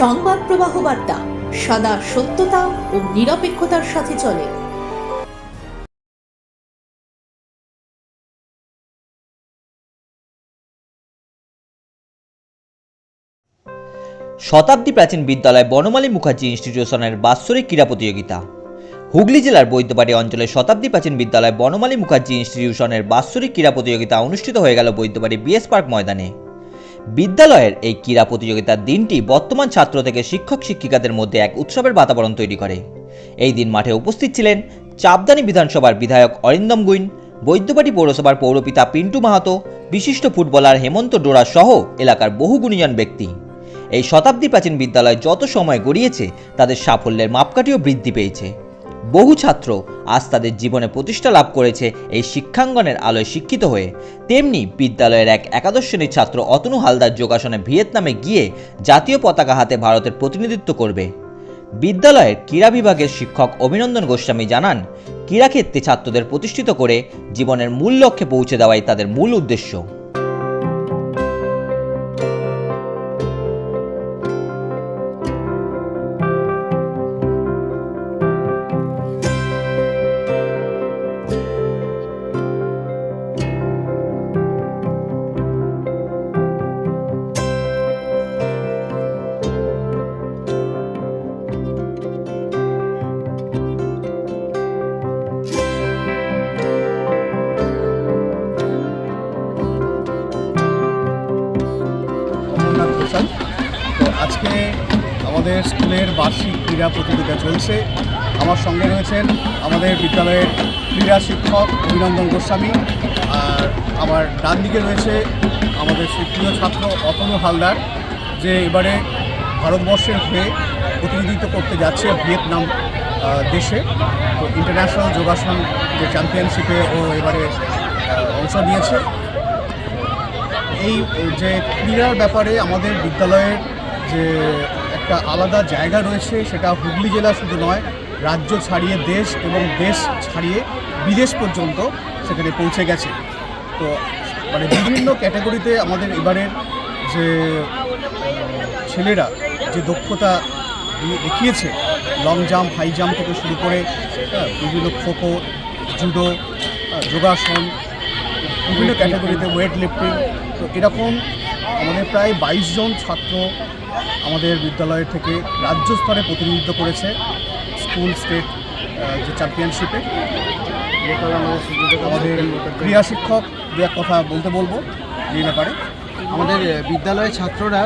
সংবাদ প্রবাহ বার্তা, সদা সত্যতা ও নিরপেক্ষতার সাথে চলে। শতাব্দী প্রাচীন বিদ্যালয় বনমালী মুখার্জি ইনস্টিটিউশনের বাৎসরিক ক্রীড়া প্রতিযোগিতা। হুগলি জেলার বৈদ্যবাড়ি অঞ্চলের শতাব্দী প্রাচীন বিদ্যালয় বনমালী মুখার্জি ইনস্টিটিউশনের বাৎসরিক ক্রীড়া প্রতিযোগিতা অনুষ্ঠিত হয়ে গেল বৈদ্যবাড়ি বিএস পার্ক ময়দানে। বিদ্যালয়ের এই ক্রীড়া প্রতিযোগিতার দিনটি বর্তমান ছাত্র থেকে শিক্ষক শিক্ষিকাদের মধ্যে এক উৎসবের বাতাবরণ তৈরি করে। এই দিন মাঠে উপস্থিত ছিলেন চাপদানি বিধানসভার বিধায়ক অরিন্দম গুইন, বৈদ্যবাড়ি পৌরসভার পৌরপিতা পিন্টু মাহাতো, বিশিষ্ট ফুটবলার হেমন্ত ডোরা সহ এলাকার বহু গুণীজন ব্যক্তি। এই শতাব্দী প্রাচীন বিদ্যালয় যত সময় গড়িয়েছে, তাদের সাফল্যের মাপকাঠিও বৃদ্ধি পেয়েছে। বহু ছাত্র আজ তাদের জীবনে প্রতিষ্ঠা লাভ করেছে এই শিক্ষাঙ্গনের আলোয় শিক্ষিত হয়ে। তেমনি বিদ্যালয়ের এক একাদশ শ্রেণির ছাত্র অতনু হালদার যোগাসনে ভিয়েতনামে গিয়ে জাতীয় পতাকা হাতে ভারতের প্রতিনিধিত্ব করবে। বিদ্যালয়ের ক্রীড়া বিভাগের শিক্ষক অভিনন্দন গোস্বামী জানান, ক্রীড়াক্ষেত্রে ছাত্রদের প্রতিষ্ঠিত করে জীবনের মূল লক্ষ্যে পৌঁছে দেওয়াই তাদের মূল উদ্দেশ্য। আজকে আমাদের স্কুলের বার্ষিক ক্রীড়া প্রতিযোগিতা চলছে। আমার সঙ্গে রয়েছেন আমাদের বিদ্যালয়ের ক্রীড়া শিক্ষক অভিনন্দন গোস্বামী আর আমার ডান দিকে রয়েছে আমাদের প্রিয় ছাত্র অতনু হালদার, যে এবারে ভারতবর্ষের হয়ে প্রতিনিধিত্ব করতে যাচ্ছে ভিয়েতনাম দেশে। তো ইন্টারন্যাশনাল যোগাসন যে চ্যাম্পিয়নশিপে ও এবারে অংশ নিয়েছে। এই যে ক্রীড়ার ব্যাপারে আমাদের বিদ্যালয়ের যে একটা আলাদা জায়গা রয়েছে সেটা হুগলি জেলা শুধু নয় রাজ্য ছাড়িয়ে দেশ এবং দেশ ছাড়িয়ে বিদেশ পর্যন্ত সেখানে পৌঁছে গেছে। তো মানে বিভিন্ন ক্যাটাগরিতে আমাদের এবারের যে ছেলেরা যে দক্ষতা দেখিয়েছে লং জাম্প হাই জাম্প থেকে শুরু করে হ্যাঁ, বিভিন্ন খোখো জুডো যোগাসন বিভিন্ন ক্যাটাগরিতে ওয়েট লিফটিং তো এরকম আমাদের প্রায় বাইশ জন ছাত্র আমাদের বিদ্যালয় থেকে রাজ্য স্তরে প্রতিনিধিত্ব করেছে স্কুল, স্টেট যে চ্যাম্পিয়নশিপে আমাদের ক্রীড়া শিক্ষক দু এক কথা বলতে বলব এই ব্যাপারে। আমাদের বিদ্যালয়ের ছাত্ররা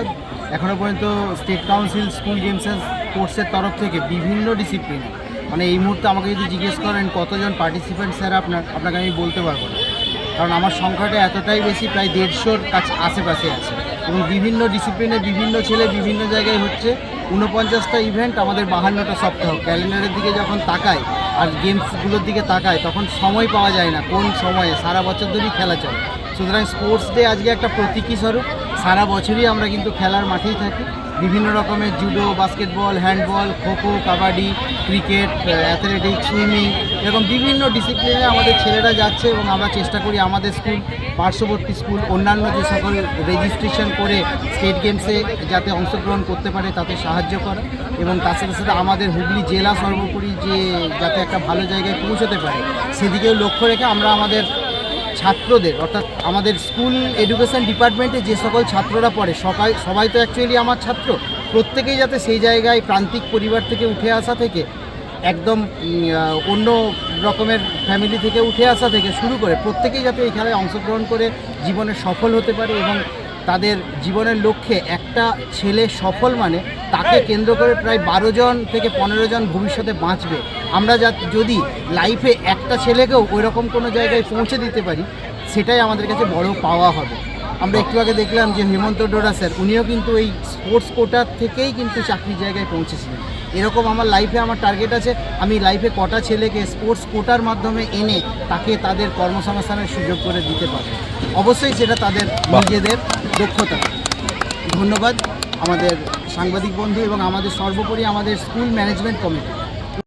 এখনও পর্যন্ত state council, school games and স্পোর্টসের তরফ থেকে বিভিন্ন ডিসিপ্লিনে মানে এই মুহূর্তে আমাকে যদি জিজ্ঞেস করেন কতজন পার্টিসিপেন্ট স্যার আপনার, আপনাকে আমি বলতে পারব না। কারণ আমার সংখ্যাটা এতটাই বেশি, প্রায় দেড়শোর কাছে, আশেপাশে আছে। এবং বিভিন্ন ডিসিপ্লিনে বিভিন্ন ছেলে বিভিন্ন জায়গায় হচ্ছে। ঊনপঞ্চাশটা ইভেন্ট আমাদের বাহান্নটা সপ্তাহ। ক্যালেন্ডারের দিকে যখন তাকায় আর গেমসগুলোর দিকে তাকায়, তখন সময় পাওয়া যায় না কোন সময়ে। সারা বছর ধরেই খেলা চলে। সুতরাং স্পোর্টস ডে আজকে একটা প্রতীকী স্বরূপ। সারা বছরই আমরা কিন্তু খেলার মাঠেই থাকি। বিভিন্ন রকমের judo basketball handball kho kho, kabaddi cricket athletics swimming এরকম বিভিন্ন ডিসিপ্লিনে আমাদের ছেলেরা যাচ্ছে এবং আমরা চেষ্টা করি আমাদের স্কুল পার্শ্ববর্তী স্কুল অন্যান্য যে সকল রেজিস্ট্রেশন করে স্টেট গেমসে যাতে অংশগ্রহণ করতে পারে, তাতে সাহায্য করা এবং তার সাথে সাথে আমাদের হুগলি জেলা সর্বোপরি যে যাতে একটা ভালো জায়গায় পৌঁছতে পারে, সেদিকেও লক্ষ্য রেখে আমরা আমাদের ছাত্রদের, অর্থাৎ আমাদের স্কুল এডুকেশন ডিপার্টমেন্টে যে সকল ছাত্ররা পড়ে সবাই সবাই তো অ্যাকচুয়ালি আমার ছাত্র। প্রত্যেকেই যাতে সেই জায়গায় প্রান্তিক পরিবার থেকে উঠে আসা থেকে, একদম অন্য রকমের ফ্যামিলি থেকে উঠে আসা থেকে শুরু করে, প্রত্যেকেই যাতে এই খেলায় অংশগ্রহণ করে জীবনে সফল হতে পারে এবং তাদের জীবনের লক্ষ্যে একটা ছেলে সফল মানে তাকে কেন্দ্র করে প্রায় বারো জন থেকে পনেরো জন ভবিষ্যতে বাঁচবে। আমরা যা যদি লাইফে একটা ছেলেকেও ওই রকম কোনো জায়গায় পৌঁছে দিতে পারি সেটাই আমাদের কাছে বড় পাওয়া হবে। আমরা একটু আগে দেখলাম যে হেমন্ত ডোরা স্যার উনিও কিন্তু এই স্পোর্টস কোটার থেকেই কিন্তু চাকরির জায়গায় পৌঁছেছিলেন। এরকম আমার লাইফে আমার টার্গেট আছে আমি লাইফে কটা ছেলেকে স্পোর্টস কোটার মাধ্যমে এনে তাকে তাদের কর্মসংস্থানের সুযোগ করে দিতে পারব। অবশ্যই সেটা তাদের নিজেদের দক্ষতা। ধন্যবাদ আমাদের সাংবাদিক বন্ধু এবং আমাদের সর্বোপরি আমাদের স্কুল ম্যানেজমেন্ট কমিটি।